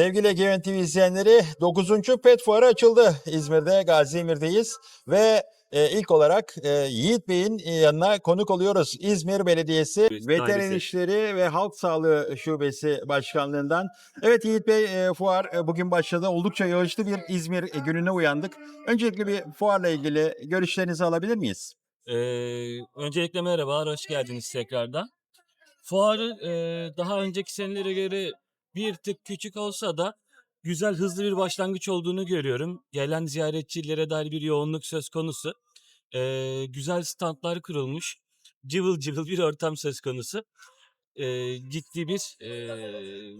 Sevgili Egemen TV izleyenleri 9. Pet Fuarı açıldı. İzmir'de, Gazi Emir'deyiz ve e, ilk olarak e, Yiğit Bey'in e, yanına konuk oluyoruz. İzmir Belediyesi Evet, Veteriner. İşleri ve Halk Sağlığı Şubesi Başkanlığından. Evet Yiğit Bey e, fuar e, bugün başladı. Oldukça yağışlı bir İzmir e, gününe uyandık. Öncelikle bir fuarla ilgili görüşlerinizi alabilir miyiz? Ee, öncelikle merhaba, hoş geldiniz tekrardan. Fuarı e, daha önceki senelere göre bir tık küçük olsa da güzel, hızlı bir başlangıç olduğunu görüyorum. Gelen ziyaretçilere dair bir yoğunluk söz konusu. Ee, güzel standlar kurulmuş, cıvıl cıvıl bir ortam söz konusu. Ee, ciddi bir e,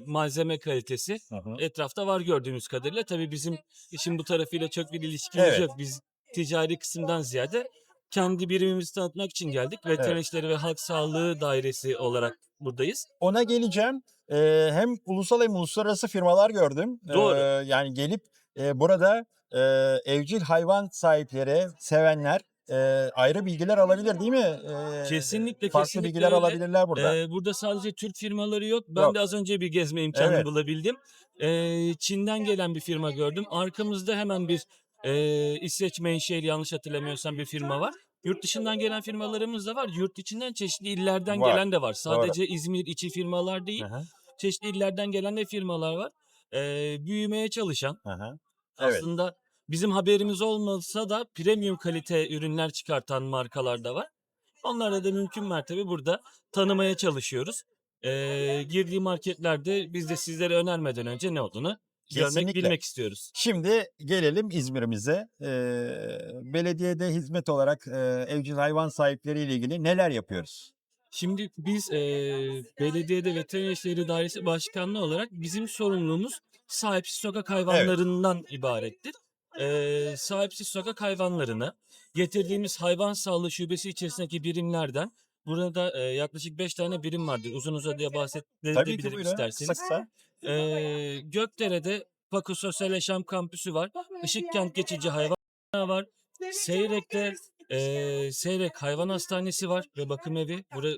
malzeme kalitesi etrafta var gördüğümüz kadarıyla. Tabii bizim işin bu tarafıyla çok bir ilişkimiz Evet. yok. Biz ticari kısımdan ziyade kendi birimimizi tanıtmak için geldik. Veteriner Evet. İşleri ve Halk Sağlığı Dairesi olarak buradayız. Ona geleceğim. Ee, hem ulusal hem uluslararası firmalar gördüm. Doğru. Ee, yani gelip e, burada e, evcil hayvan sahipleri, sevenler e, ayrı bilgiler alabilir değil mi? Ee, Kesinlikle, Farklı kesinlikle bilgiler öyle. alabilirler burada. Ee, burada sadece Türk firmaları yok. Ben Yok. de az önce bir gezme imkanı Evet. bulabildim. Ee, Çin'den gelen bir firma gördüm. Arkamızda hemen bir e, İsveç menşeli yanlış hatırlamıyorsam bir firma var. Yurt dışından gelen firmalarımız da var. Yurt içinden çeşitli illerden Var. gelen de var. Sadece İzmir içi firmalar değil. Hı, çeşitli illerden gelen de firmalar var. Ee, büyümeye çalışan hı. Evet. aslında bizim haberimiz olmasa da premium kalite ürünler çıkartan markalar da var. Onlara da mümkün mertebe burada tanımaya çalışıyoruz. Ee, girdiği marketlerde biz de sizlere önermeden önce ne olduğunu görmek, Kesinlikle. bilmek istiyoruz. Şimdi gelelim İzmir'imize. Ee, belediyede hizmet olarak e, evcil hayvan sahipleri ile ilgili neler yapıyoruz? Şimdi biz eee belediyede veteriner işleri dairesi başkanlığı olarak bizim sorumluluğumuz sahipsiz sokak hayvanlarından ibarettir. Eee, sahipsiz sokak hayvanlarını getirdiğimiz hayvan sağlığı şubesi içerisindeki birimlerden burada eee, yaklaşık 5 tane birim vardır. Uzun uzadıya Tabii ki bahsedebilirim buyurun. isterseniz. Kısa. Eee Gökdere'de Paco Sosyal Yaşam Kampüsü var. Işıkkent Geçici Hayvan var. Seyrek'te eee Seyrek Hayvan Hastanesi var ve bakım evi. Bura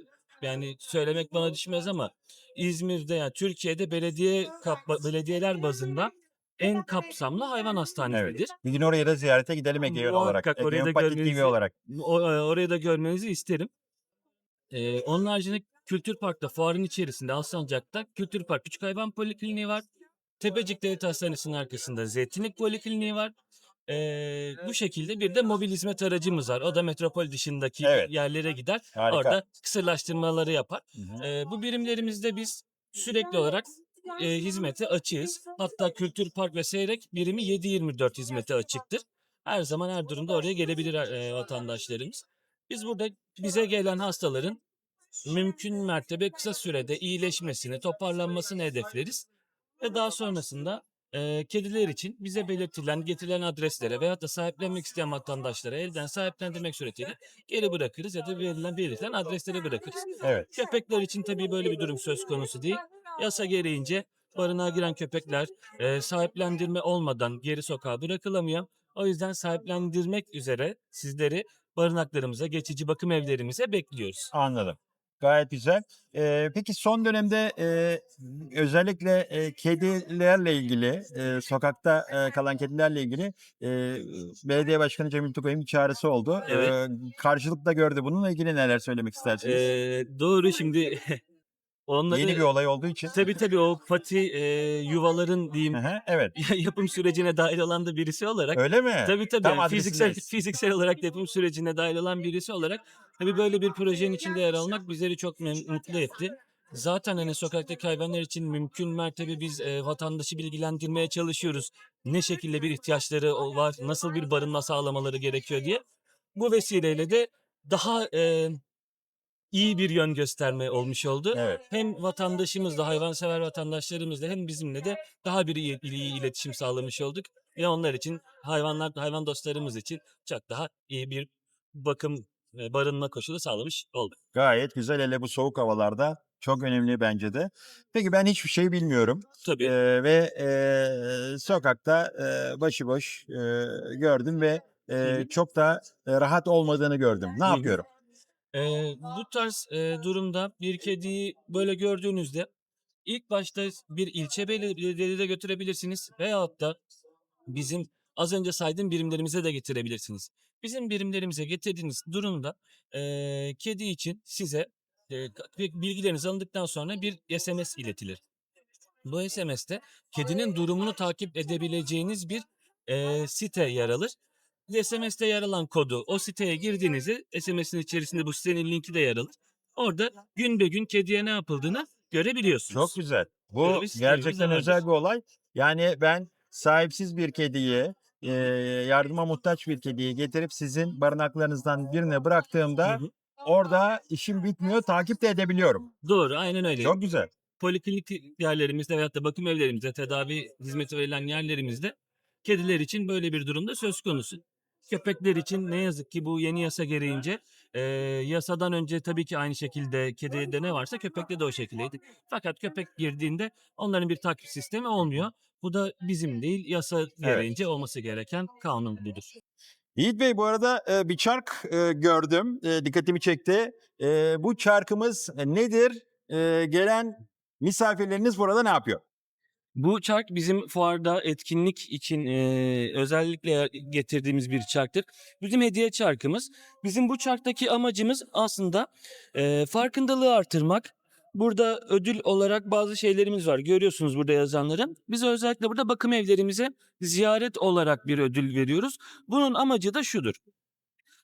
yani söylemek bana düşmez ama İzmir'de yani Türkiye'de belediye kap- belediyeler bazında en kapsamlı hayvan hastanesidir. Bir gün oraya da ziyarete gidelim Egemen olarak. Muhakkak orayı da TV görmenizi- olarak. O, orayı da görmenizi isterim. Ee, onun haricinde Kültür Park'ta fuarın içerisinde Alsancak'ta Kültür Park Küçük Hayvan Polikliniği var. Tepecik Devlet Hastanesi'nin arkasında Zeytinlik Polikliniği var. Ee, bu şekilde bir de mobil hizmet aracımız var. O da metropol dışındaki Evet. yerlere gider. Harika. Orada kısırlaştırmaları yapar. Hı hı. Bu birimlerimizde biz sürekli olarak e, hizmete açığız. Hatta Kültür Park ve Seyrek birimi 7-24 hizmete açıktır. Her zaman her durumda oraya gelebilir e, vatandaşlarımız. Biz burada bize gelen hastaların mümkün mertebe kısa sürede iyileşmesini, toparlanmasını hedefleriz. Ve daha sonrasında e, kediler için bize belirtilen, getirilen adreslere veyahut da sahiplenmek isteyen vatandaşlara elden sahiplendirmek suretiyle geri bırakırız ya da verilen belirtilen adreslere bırakırız. Evet. Köpekler için tabii böyle bir durum söz konusu değil. Yasa gereğince barınağa giren köpekler e, sahiplendirme olmadan geri sokağa bırakılamıyor. O yüzden sahiplendirmek üzere sizleri barınaklarımıza, geçici bakım evlerimize bekliyoruz. Anladım. Gayet güzel. Ee, peki son dönemde e, özellikle e, kedilerle ilgili, e, sokakta e, kalan kedilerle ilgili e, Belediye Başkanı Cemil Tugay'ın bir çağrısı oldu. Evet. E, karşılık da gördü. Bununla ilgili neler söylemek istersiniz? E, doğru şimdi onları... Yeni bir olay olduğu için. Tabii tabii o pati e, yuvaların diyeyim Hı hı, evet. yapım sürecine dahil olan da birisi olarak Öyle mi? Tabii tabii. Tam yani fiziksel adresindeyiz. fiziksel olarak yapım sürecine dahil olan birisi olarak tabii böyle bir projenin içinde yer almak bizleri çok mem- mutlu etti. Zaten hani sokaktaki hayvanlar için mümkün mertebe biz e, vatandaşı bilgilendirmeye çalışıyoruz. Ne şekilde bir ihtiyaçları o- var, nasıl bir barınma sağlamaları gerekiyor diye. Bu vesileyle de daha e, iyi bir yön gösterme olmuş oldu. Evet. Hem vatandaşımızla, hayvansever vatandaşlarımızla hem bizimle de daha bir iyi, iyi iletişim sağlamış olduk. Ve onlar için, hayvanlar, hayvan dostlarımız için çok daha iyi bir bakım barınma koşulu sağlamış olduk. Gayet güzel hele bu soğuk havalarda. Çok önemli bence de. Peki ben hiçbir şey bilmiyorum. Tabii. Ee, ve e, sokakta e, başıboş e, gördüm ve e, çok da e, rahat olmadığını gördüm. Ne yapıyorum? Ee, bu tarz e, durumda bir kediyi böyle gördüğünüzde İlk başta bir ilçe belediyede de götürebilirsiniz veyahut da bizim az önce saydığım birimlerimize de getirebilirsiniz. Bizim birimlerimize getirdiğiniz durumda eee, kedi için size eee, ka- bilgileriniz alındıktan sonra bir SMS iletilir. Bu SMS'te kedinin durumunu takip edebileceğiniz bir eee, site yer alır. SMS'te yer alan kodu o siteye girdiğinizde SMS'in içerisinde bu sitenin linki de yer alır. Orada gün be gün kediye ne yapıldığını görebiliyorsunuz. Çok güzel. Böyle Bu bir sistemimiz gerçekten vardır. özel bir olay. Yani ben sahipsiz bir kediyi, e, yardıma muhtaç bir kediyi getirip sizin barınaklarınızdan birine Hı bıraktığımda hı. orada işim bitmiyor, takip de edebiliyorum. Doğru, aynen öyle. Çok güzel. Poliklinik yerlerimizde veyahut da bakım evlerimizde, tedavi hizmeti verilen yerlerimizde kediler için böyle bir durumda söz konusu. Köpekler için ne yazık ki bu yeni yasa gereğince eee, yasadan önce tabii ki aynı şekilde kedide ne varsa köpekte de o şekildeydi. Fakat köpek girdiğinde onların bir takip sistemi olmuyor. Bu da bizim değil yasa gereğince olması gereken kanun budur. Yiğit Bey bu arada e, bir çark e, gördüm. E, dikkatimi çekti. E, bu çarkımız nedir? E, gelen misafirleriniz burada ne yapıyor? Bu çark bizim fuarda etkinlik için eee, özellikle getirdiğimiz bir çarktır. Bizim hediye çarkımız. Bizim bu çarktaki amacımız aslında eee, farkındalığı artırmak. Burada ödül olarak bazı şeylerimiz var. Görüyorsunuz burada yazanları. Biz özellikle burada bakım evlerimize ziyaret olarak bir ödül veriyoruz. Bunun amacı da şudur.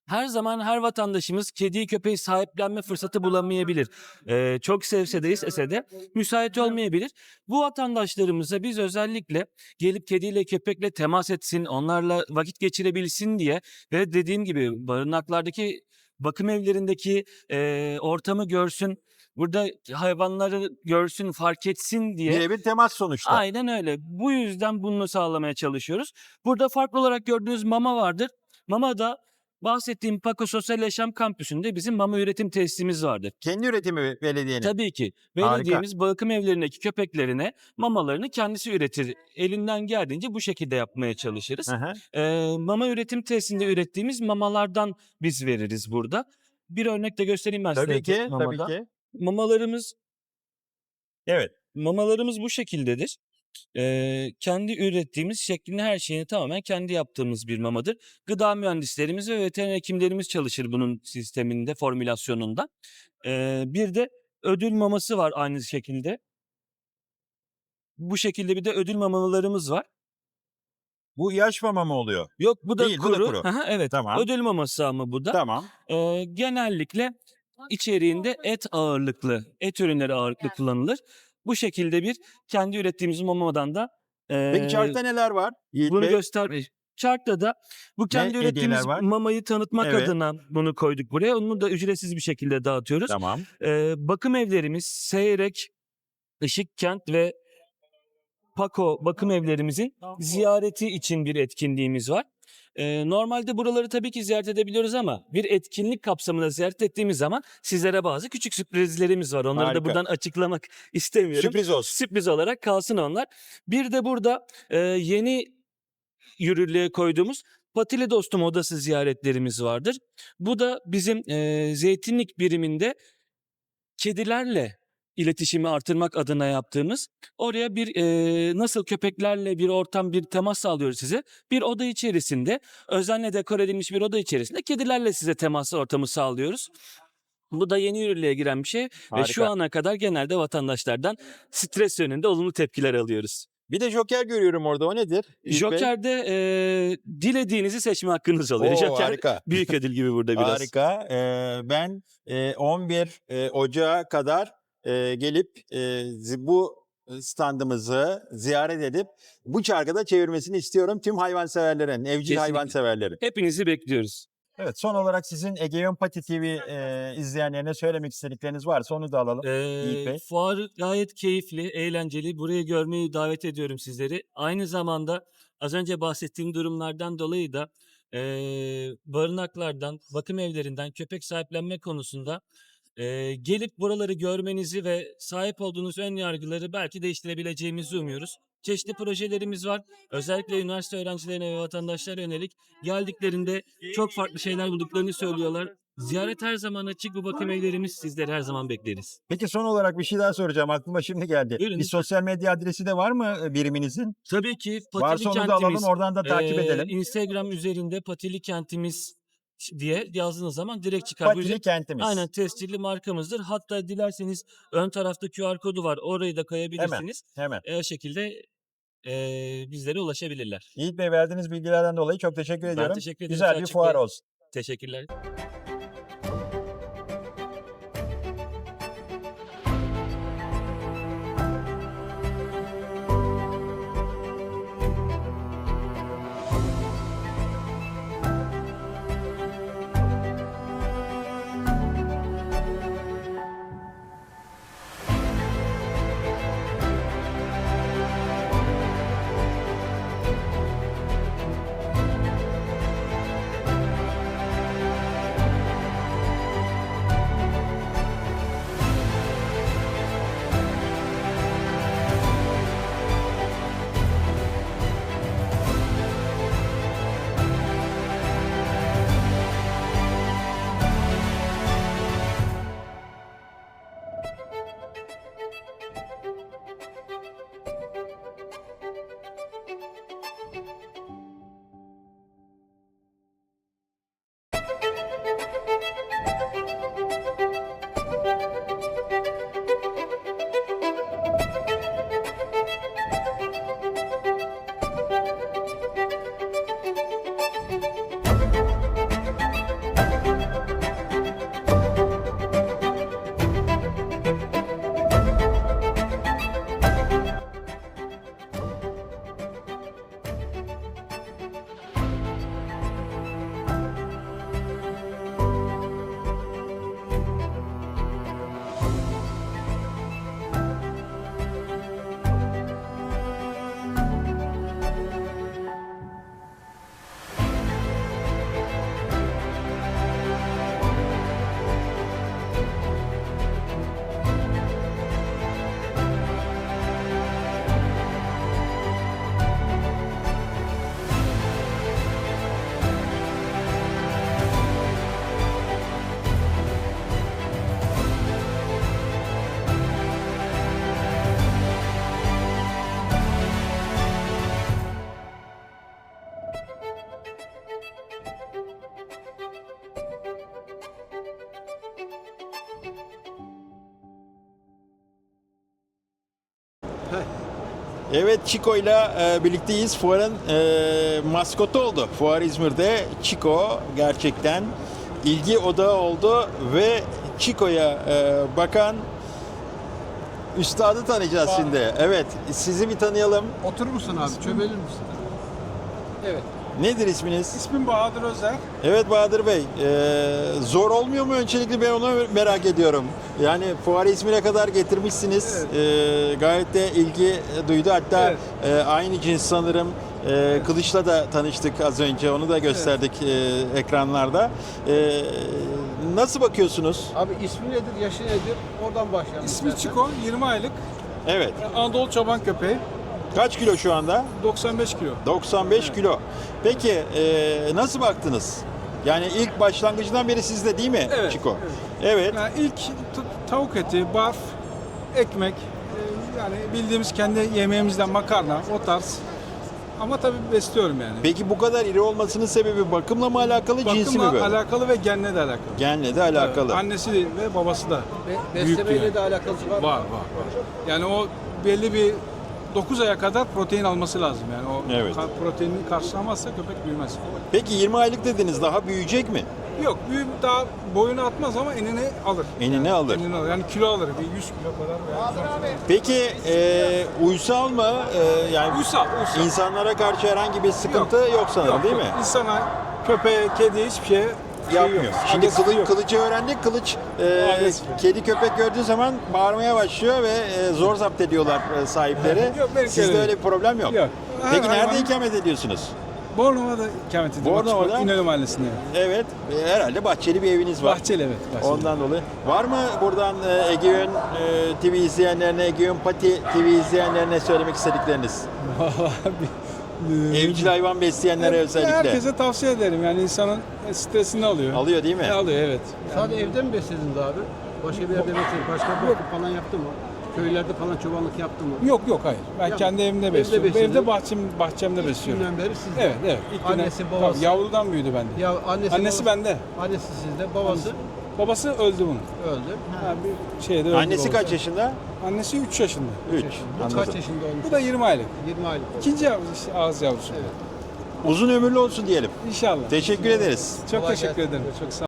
Her zaman her vatandaşımız kediyi köpeği sahiplenme fırsatı bulamayabilir. Eee, çok sevse de istese de müsait olmayabilir. Bu vatandaşlarımıza biz özellikle gelip kediyle köpekle temas etsin, onlarla vakit geçirebilsin diye ve dediğim gibi barınaklardaki bakım evlerindeki eee, ortamı görsün, burada hayvanları görsün, fark etsin diye. Birebir temas sonuçta. Aynen öyle. Bu yüzden bunu sağlamaya çalışıyoruz. Burada farklı olarak gördüğünüz mama vardır. Mama da bahsettiğim Paco Sosyal Yaşam Kampüsü'nde bizim mama üretim tesisimiz vardır. Kendi üretimi belediyenin. Tabii ki. Harika. Belediyemiz bakım evlerindeki köpeklerine mamalarını kendisi üretir. Elinden geldiğince bu şekilde yapmaya çalışırız. Ee, mama üretim tesisinde ürettiğimiz mamalardan biz veririz burada. Bir örnek de göstereyim ben Tabii size. ki, tabii ki. Mamalarımız Evet. mamalarımız bu şekildedir. Ee, kendi ürettiğimiz şeklini her şeyini tamamen kendi yaptığımız bir mamadır. Gıda mühendislerimiz ve veteriner hekimlerimiz çalışır bunun sisteminde, formülasyonunda. Ee, bir de ödül maması var aynı şekilde. Bu şekilde bir de ödül mamalarımız var. Bu yaş mama mı oluyor? Yok bu da Değil, bu da kuru. kuru. Hı hı, evet. Tamam. Ödül maması ama bu da. Tamam. Ee, genellikle içeriğinde et ağırlıklı, et ürünleri ağırlıklı kullanılır. Bu şekilde bir kendi ürettiğimiz mamadan da Peki ee, çarkta neler var? Yiğit bunu Bey? göster. Çarkta da bu kendi hediyeler ürettiğimiz var? mamayı tanıtmak Evet. adına bunu koyduk buraya. Onu da ücretsiz bir şekilde dağıtıyoruz. Tamam. Ee, bakım evlerimiz Seyrek, Işıkkent ve Paco bakım evlerimizin ziyareti için bir etkinliğimiz var. Normalde buraları tabii ki ziyaret edebiliyoruz ama bir etkinlik kapsamında ziyaret ettiğimiz zaman sizlere bazı küçük sürprizlerimiz var. Onları Harika. da buradan açıklamak istemiyorum. Sürpriz olsun. Sürpriz olarak kalsın onlar. Bir de burada e, yeni yürürlüğe koyduğumuz Patili Dostum Odası ziyaretlerimiz vardır. Bu da bizim e, zeytinlik biriminde kedilerle iletişimi artırmak adına yaptığımız oraya bir e, nasıl köpeklerle bir ortam bir temas sağlıyoruz size. Bir oda içerisinde özenle dekor edilmiş bir oda içerisinde kedilerle size temas ortamı sağlıyoruz. Bu da yeni yürürlüğe giren bir şey ve şu Harika. ana kadar genelde vatandaşlardan stres yönünde olumlu tepkiler alıyoruz. Bir de Joker görüyorum orada. O nedir? Bey? Joker'de e, dilediğinizi seçme hakkınız oluyor. Oo, Joker harika. büyük ödül gibi burada biraz. Harika. Ee, ben e, 11 e, Ocağı kadar e, gelip e, bu standımızı ziyaret edip bu çarkı da çevirmesini istiyorum tüm hayvanseverlerin, evcil Kesinlikle. hayvanseverlerin. Hepinizi bekliyoruz. Evet son olarak sizin Egeon Pati TV e, izleyenlerine söylemek istedikleriniz varsa onu da alalım. Yiğit Bey. Ee, fuar gayet keyifli, eğlenceli. Buraya görmeyi davet ediyorum sizleri. Aynı zamanda az önce bahsettiğim durumlardan dolayı da eee, barınaklardan, bakım evlerinden köpek sahiplenme konusunda eee, gelip buraları görmenizi ve sahip olduğunuz ön yargıları belki değiştirebileceğimizi umuyoruz. Çeşitli projelerimiz var. Özellikle üniversite öğrencilerine ve vatandaşlara yönelik geldiklerinde çok farklı şeyler bulduklarını söylüyorlar. Ziyaret her zaman açık. Bu bakım evlerimiz sizleri her zaman bekleriz. Peki son olarak bir şey daha soracağım. Aklıma şimdi geldi. Buyurun. Bir sosyal medya adresi de var mı e, biriminizin? Tabii ki Patili Varsa onu da alalım oradan da takip Ee, edelim. Instagram üzerinde Patili kentimiz diye yazdığınız zaman direkt çıkar. Patili kentimiz. Aynen tescilli markamızdır. Hatta dilerseniz ön tarafta QR kodu var. Orayı da kayabilirsiniz. Hemen. E, o şekilde e, bizlere ulaşabilirler. Yiğit Bey verdiğiniz bilgilerden dolayı çok teşekkür Ben ediyorum. teşekkür ederim. Güzel bir fuar olsun. Teşekkürler. Evet Chico ile e, birlikteyiz. Fuarın e, maskotu oldu. Fuar İzmir'de Chico gerçekten ilgi odağı oldu ve Chico'ya e, bakan üstadı tanıyacağız şimdi. Evet sizi bir tanıyalım. Oturur musun abi? Çömelir misin? Evet. Nedir isminiz? İsmim Bahadır Özer. Evet Bahadır Bey, e, zor olmuyor mu öncelikle ben onu merak ediyorum. Yani fuarı İzmir'e kadar getirmişsiniz. E, gayet de ilgi duydu. Hatta Evet. e, aynı cins sanırım e, Kılıç'la da tanıştık az önce. Onu da gösterdik e, ekranlarda. E, nasıl bakıyorsunuz? Abi ismi nedir, yaşı nedir? Oradan başlayalım. İsmi istersen. Çiko, 20 aylık. Evet. Anadolu çoban köpeği, Kaç kilo şu anda? 95 kilo. 95 kilo. Peki e, nasıl baktınız? Yani ilk başlangıcından beri sizde değil mi Evet, Chico? Evet. Yani ilk tavuk eti, barf, ekmek, e, yani bildiğimiz kendi yemeğimizden makarna, o tarz. Ama tabii besliyorum yani. Peki bu kadar iri olmasının sebebi bakımla mı alakalı, cinsi mi Bakımla böyle? alakalı ve genle de alakalı. Genle de alakalı. Annesi de ve babası da Be- beslemeyle yani. de alakası var. mı? Var, var, var. Yani o belli bir 9 aya kadar protein alması lazım yani. O Evet. ka- proteinini karşılamazsa köpek büyümez. Peki 20 aylık dediniz daha büyüyecek mi? Yok, büyüm daha boyunu atmaz ama enini alır. Enini alır. Enini alır. Yani kilo alır. Bir 100 kilo kadar. veya 110 kilo. Peki e, uysal mı? E, yani Uysal, uysal. insanlara karşı herhangi bir sıkıntı yok, sanırım Yok, değil yok. mi? İnsana, köpeğe, kediye hiçbir şeye şey Yapmıyor. Şimdi kılı, yok. kılıcı öğrendik. Kılıç e, kedi köpek gördüğü zaman bağırmaya başlıyor ve e, zor zapt ediyorlar e, sahipleri. Yok, Sizde öyle öyle bir problem yok. Yok. Peki Her nerede hayvan- ikamet ediyorsunuz? Bornova'da ikamet ediyorum. Bornova'da? İnönü Mahallesi'nde. Evet. e, herhalde bahçeli bir eviniz var. Bahçeli evet. Bahçeli. Ondan dolayı. Var mı buradan e, Egeon e, TV izleyenlerine, Egeon Pati TV izleyenlerine söylemek istedikleriniz? Vallahi bi- Ee, Evcil hayvan besleyenlere özellikle. Herkese tavsiye ederim. Yani insanın stresini alıyor. Alıyor değil mi? E, Alıyor evet. Sadece evde mi beslediniz abi? Başka bir yerde besledin. Başka bir bakım falan yaptı mı? Köylerde falan çobanlık yaptı mı? Yok yok hayır. Ben Ya, kendi evimde evde besliyorum. besledin. Evde bahçem, bahçemde besliyorum. Günden beri sizde. Evet evet. İlk günden- Annesi, babası? Tabii, yavrudan büyüdü bende. Ya annesi, Annesi babası- bende. Annesi sizde, babası Babası öldü bunun. öldü. Ha, bir şeyde öldü Annesi babası. kaç yaşında? Annesi 3 yaşında. 3. Bu kaç Anladım. yaşında olmuş? Bu da 20 aylık. 20 aylık. İkinci yavrusu, işte ağız yavrusu. Evet. Uzun ömürlü olsun diyelim. İnşallah. Teşekkür ederiz. Çok Kolay teşekkür gelsin. ederim. Çok sağ